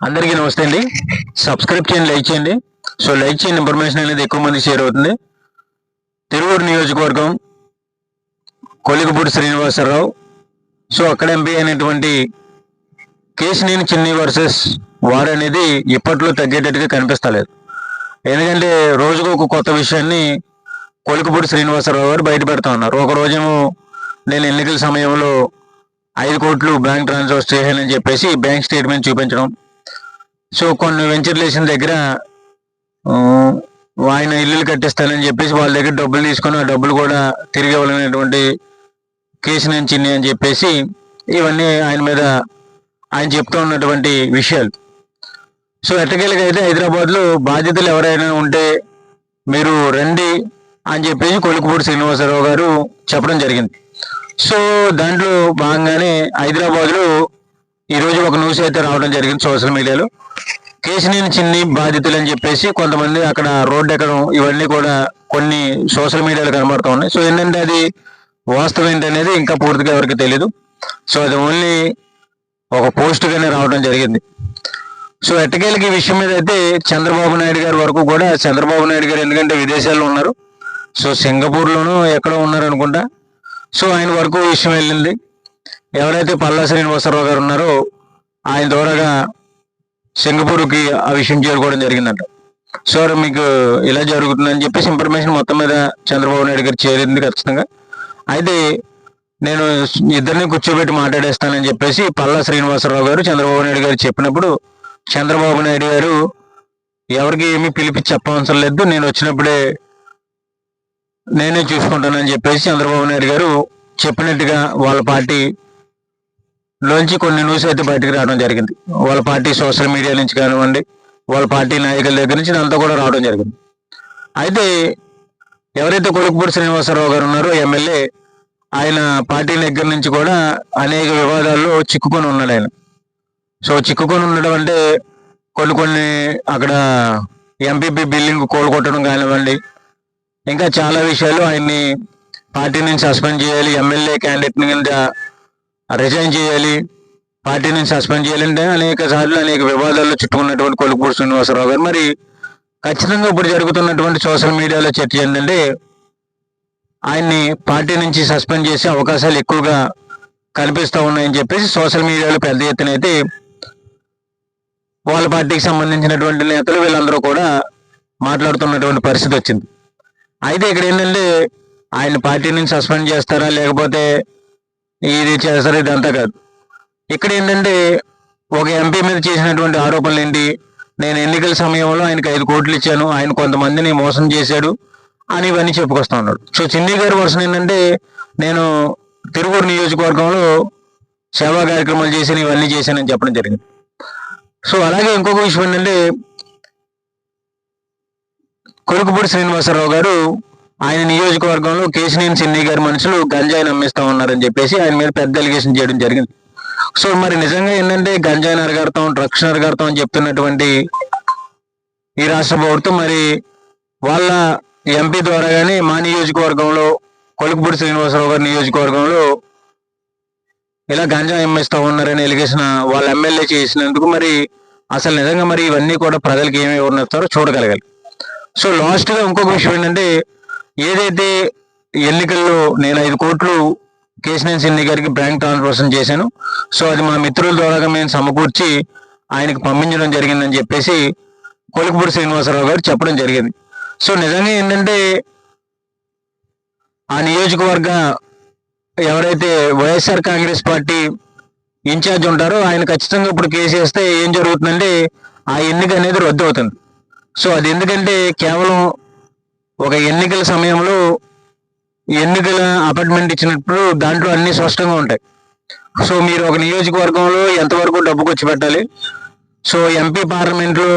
అందరికీ నమస్తే అండి. సబ్స్క్రైబ్ చేయండి లైక్ చేయండి. సో లైక్ చేయండి ఇన్ఫర్మేషన్ అనేది ఎక్కువ మంది షేర్ అవుతుంది. తిరువూరు నియోజకవర్గం కొలికపూడి శ్రీనివాసరావు. సో అక్కడ ఎంపీ అయినటువంటి కేసినేని చిన్ని వర్సెస్ వారు అనేది ఇప్పట్లో తగ్గేటట్టుగా కనిపిస్తలేదు. ఎందుకంటే రోజుకు ఒక కొత్త విషయాన్ని కొలికపూడి శ్రీనివాసరావు గారు బయట పెడతా ఉన్నారు. ఒక రోజేమో నేను ఎన్నికల సమయంలో ఐదు కోట్లు బ్యాంక్ ట్రాన్స్ఫర్ చేశానని చెప్పేసి బ్యాంక్ స్టేట్మెంట్ చూపించడం సో కొన్ని వెంచర్లేషన్ దగ్గర ఆయన ఇల్లులు కట్టిస్తానని చెప్పేసి వాళ్ళ దగ్గర డబ్బులు తీసుకొని ఆ డబ్బులు కూడా తిరిగి ఇవ్వాలనేటువంటి కేసు నుంచి అని చెప్పేసి ఇవన్నీ ఆయన మీద ఆయన చెప్తూ ఉన్నటువంటి విషయాలు. సో ఎట్టకేళ్ళకి అయితే హైదరాబాద్లో బాధ్యతలు ఎవరైనా ఉంటే మీరు రండి అని చెప్పేసి కొలుకుపూడి శ్రీనివాసరావు గారు చెప్పడం జరిగింది. సో దాంట్లో భాగంగానే హైదరాబాద్లో ఈరోజు ఒక న్యూస్ అయితే రావడం జరిగింది సోషల్ మీడియాలో. కేసినేని చిన్ని బాధితులు అని చెప్పేసి కొంతమంది అక్కడ రోడ్డు ఎక్కడం ఇవన్నీ కూడా కొన్ని సోషల్ మీడియాలో కనబడుతూ ఉన్నాయి. సో ఏంటంటే అది వాస్తవం ఏంటనేది ఇంకా పూర్తిగా ఎవరికి తెలియదు సో అది ఓన్లీ ఒక పోస్ట్గానే రావడం జరిగింది. సో ఎట్టకేలకి ఈ విషయం మీద అయితే చంద్రబాబు నాయుడు గారి వరకు కూడా చంద్రబాబు నాయుడు గారు ఎందుకంటే విదేశాల్లో ఉన్నారు. సో సింగపూర్లోనూ ఎక్కడో ఉన్నారు అనుకుంటా. సో ఆయన వరకు విషయం వెళ్ళింది. ఎవరైతే పల్లా శ్రీనివాసరావు గారు ఉన్నారో ఆయన ద్వారాగా సింగపూర్కి ఆ విషయం చేరుకోవడం జరిగిందంట. సో మీకు ఇలా జరుగుతుందని చెప్పేసి ఇన్ఫర్మేషన్ మొత్తం మీద చంద్రబాబు నాయుడు గారు చేరింది ఖచ్చితంగా. అయితే నేను ఇద్దరిని కూర్చోబెట్టి మాట్లాడేస్తానని చెప్పేసి పల్లా శ్రీనివాసరావు గారు చంద్రబాబు నాయుడు గారు చెప్పినప్పుడు చంద్రబాబు నాయుడు గారు ఎవరికి ఏమీ పిలిపి చెప్పవసరం లేదు. నేను వచ్చినప్పుడే నేనే చూసుకుంటానని చెప్పేసి చంద్రబాబు నాయుడు గారు చెప్పినట్టుగా వాళ్ళ పార్టీ లోంచి కొన్ని న్యూస్ అయితే బయటకు రావడం జరిగింది. వాళ్ళ పార్టీ సోషల్ మీడియా నుంచి కానివ్వండి వాళ్ళ పార్టీ నాయకుల దగ్గర నుంచి అంతా కూడా రావడం జరిగింది. అయితే ఎవరైతే కొడుకుపూడి శ్రీనివాసరావు గారు ఉన్నారో ఎమ్మెల్యే ఆయన పార్టీ దగ్గర నుంచి కూడా అనేక వివాదాల్లో చిక్కుకొని ఉన్నాడు ఆయన. సో చిక్కుకొని ఉండడం అంటే కొన్ని కొన్ని అక్కడ ఎంపీపీ బిల్డింగ్ కోలుకొట్టడం కానివ్వండి ఇంకా చాలా విషయాలు ఆయన్ని పార్టీ నుంచి సస్పెండ్ చేయాలి ఎమ్మెల్యే క్యాండిడేట్ కింద రిజైన్ చేయాలి. పార్టీ నుంచి సస్పెండ్ చేయాలంటే అనేక సార్లు అనేక వివాదాల్లో చుట్టుకున్నటువంటి కొలుపూడి శ్రీనివాసరావు గారు. మరి ఖచ్చితంగా ఇప్పుడు జరుగుతున్నటువంటి సోషల్ మీడియాలో చర్చ ఏంటంటే ఆయన్ని పార్టీ నుంచి సస్పెండ్ చేసే అవకాశాలు ఎక్కువగా కనిపిస్తూ ఉన్నాయని చెప్పేసి సోషల్ మీడియాలో పెద్ద ఎత్తున అయితే వాళ్ళ పార్టీకి సంబంధించినటువంటి నేతలు వీళ్ళందరూ కూడా మాట్లాడుతున్నటువంటి పరిస్థితి వచ్చింది. అయితే ఇక్కడ ఏంటంటే ఆయన పార్టీ నుంచి సస్పెండ్ చేస్తారా లేకపోతే ఇది చేస్తారా ఇదంతా కాదు. ఇక్కడ ఏంటంటే ఒక ఎంపీ మీద చేసినటువంటి ఆరోపణలు ఏంటి? నేను ఎన్నికల సమయంలో ఆయనకి ఐదు కోట్లు ఇచ్చాను ఆయన కొంతమందిని మోసం చేశాడు అని ఇవన్నీ చెప్పుకొస్తా ఉన్నాడు. సో చిన్ని గారి వర్షన్ ఏంటంటే నేను తిరువూరు నియోజకవర్గంలో సేవా కార్యక్రమాలు చేశాను ఇవన్నీ చేశానని చెప్పడం జరిగింది. సో అలాగే ఇంకొక విషయం ఏంటంటే కొరుకుపూడి శ్రీనివాసరావు గారు ఆయన నియోజకవర్గంలో కేశినేని సిన్నీ గారి మనుషులు గంజాయిని అమ్మిస్తా ఉన్నారని చెప్పేసి ఆయన మీద పెద్ద ఎలిగేషన్ చేయడం జరిగింది. సో మరి నిజంగా ఏంటంటే గంజాయి నరగడతాం డ్రగ్స్ నరగడతాం అని చెప్తున్నటువంటి ఈ రాష్ట్ర ప్రభుత్వం మరి వాళ్ళ ఎంపీ ద్వారా కానీ మా నియోజకవర్గంలో కొలుకుపూడి శ్రీనివాసరావు గారి నియోజకవర్గంలో ఇలా గంజా అమ్మిస్తా ఉన్నారని ఎలిగేషన్ వాళ్ళ ఎమ్మెల్యే చేసినందుకు మరి అసలు నిజంగా మరి ఇవన్నీ కూడా ప్రజలకు ఏమి వివరిస్తారో చూడగలగాలి. సో లాస్ట్గా ఇంకొక విషయం ఏంటంటే ఏదైతే ఎన్నికల్లో నేను ఐదు కోట్లు కేశినేని సిన్ని గారికి బ్యాంక్ ట్రాన్స్ఫర్షన్ చేశాను సో అది మా మిత్రుల ద్వారా మేము సమకూర్చి ఆయనకు పంపించడం జరిగిందని చెప్పేసి కొలికపూడి శ్రీనివాసరావు గారు చెప్పడం జరిగింది. సో నిజంగా ఏంటంటే ఆ నియోజకవర్గ ఎవరైతే వైఎస్ఆర్ కాంగ్రెస్ పార్టీ ఇన్ఛార్జ్ ఉంటారో ఆయన ఖచ్చితంగా ఇప్పుడు కేసు వేస్తే ఏం జరుగుతుందంటే ఆ ఎన్నిక అనేది రద్దు అవుతుంది. సో అది ఎందుకంటే కేవలం ఒక ఎన్నికల సమయంలో ఎన్నికల అపార్ట్మెంట్ ఇచ్చినప్పుడు దాంట్లో అన్ని స్పష్టంగా ఉంటాయి. సో మీరు ఒక నియోజకవర్గంలో ఎంతవరకు డబ్బు ఖర్చు పెట్టాలి? సో ఎంపీ పార్లమెంట్లో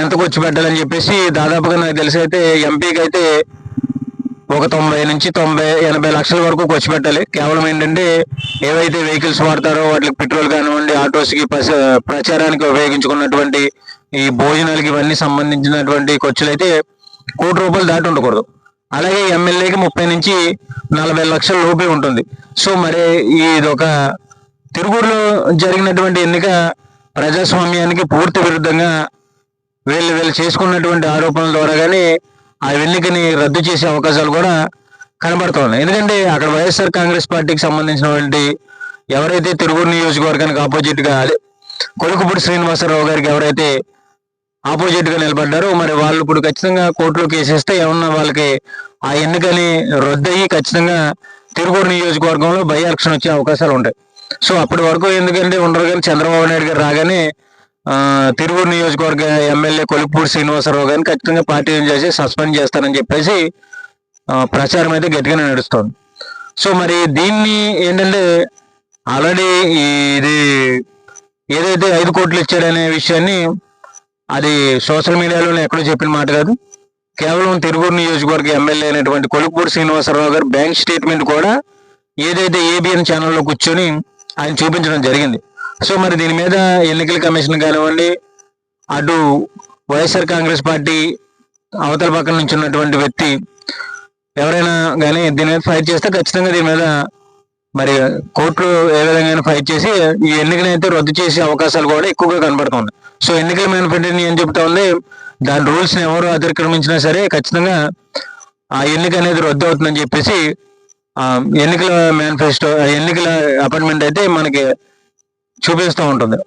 ఎంత ఖర్చు పెట్టాలని చెప్పేసి దాదాపుగా నాకు తెలిసి అయితే ఎంపీకి అయితే ఒక తొంభై నుంచి తొంభై ఎనభై లక్షల వరకు ఖర్చు పెట్టాలి. కేవలం ఏంటంటే ఏవైతే వెహికల్స్ వాడతారో వాటికి పెట్రోల్ కానివ్వండి ఆటోస్కి ప్రచారానికి ఉపయోగించుకున్నటువంటి ఈ భోజనాలకి ఇవన్నీ సంబంధించినటువంటి ఖర్చులు అయితే కోటి రూపాయలు దాటి ఉండకూడదు. అలాగే ఎమ్మెల్యేకి ముప్పై నుంచి నలభై లక్షల లోపే ఉంటుంది. సో మరి ఇది ఒక తిరుగుడులో జరిగినటువంటి ఎన్నిక ప్రజాస్వామ్యానికి పూర్తి విరుద్ధంగా వీళ్ళు వీళ్ళు చేసుకున్నటువంటి ఆరోపణల ద్వారా కానీ ఆ ఎన్నికని రద్దు చేసే అవకాశాలు కూడా కనబడుతున్నాయి. ఎందుకంటే అక్కడ వైఎస్ఆర్ కాంగ్రెస్ పార్టీకి సంబంధించినటువంటి ఎవరైతే తిరువురు నియోజకవర్గానికి ఆపోజిట్గా అదే కొలుకుపూడి శ్రీనివాసరావు గారికి ఎవరైతే ఆపోజిట్గా నిలబడ్డారు. మరి వాళ్ళు ఇప్పుడు ఖచ్చితంగా కోర్టులో కేసేస్తే ఏమన్నా వాళ్ళకి ఆ ఎన్నికని రద్దయ్యి ఖచ్చితంగా తిరుగూరు నియోజకవర్గంలో బై ఎలక్షన్ వచ్చే అవకాశాలు ఉంటాయి. సో అప్పటి వరకు ఎందుకంటే ఉండరు కానీ చంద్రబాబు నాయుడు గారు రాగానే ఆ, తిరువూరు నియోజకవర్గ ఎమ్మెల్యే కొలిపూడి శ్రీనివాసరావు గారిని ఖచ్చితంగా పార్టీ నుంచి చేసి సస్పెండ్ చేస్తారని చెప్పేసి ప్రచారం అయితే గట్టిగానే నడుస్తుంది. సో మరి దీన్ని ఏంటంటే ఆల్రెడీ ఇది ఏదైతే ఐదు కోట్లు ఇచ్చాడనే విషయాన్ని అది సోషల్ మీడియాలోనే ఎక్కడో చెప్పిన మాట కాదు. కేవలం తిరువూరు నియోజకవర్గ ఎమ్మెల్యే అయినటువంటి కొలుపూడి శ్రీనివాసరావు గారు బ్యాంక్ స్టేట్మెంట్ కూడా ఏదైతే ఏబిఎన్ ఛానల్లో కూర్చొని ఆయన చూపించడం జరిగింది. సో మరి దీని మీద ఎన్నికల కమిషన్ కానివ్వండి అటు వైఎస్ఆర్ కాంగ్రెస్ పార్టీ అవతల పక్కన నుంచి ఉన్నటువంటి వ్యక్తి ఎవరైనా కానీ దీని మీద ఫైట్ చేస్తే ఖచ్చితంగా దీని మీద మరి కోర్టు ఏ విధంగా ఫైట్ చేసి ఈ ఎన్నికలను అయితే రద్దు చేసే అవకాశాలు కూడా ఎక్కువగా కనబడుతుంది సో ఎన్నికల మేనిఫెస్టోని ఏం చెప్తా ఉంది? దాని రూల్స్ ఎవరు అతిక్రమించినా సరే ఖచ్చితంగా ఆ ఎన్నిక అనేది రద్దు అవుతుందని చెప్పేసి ఆ ఎన్నికల మేనిఫెస్టో ఎన్నికల అపాయింట్మెంట్ అయితే మనకి చూపిస్తూ ఉంటుంది.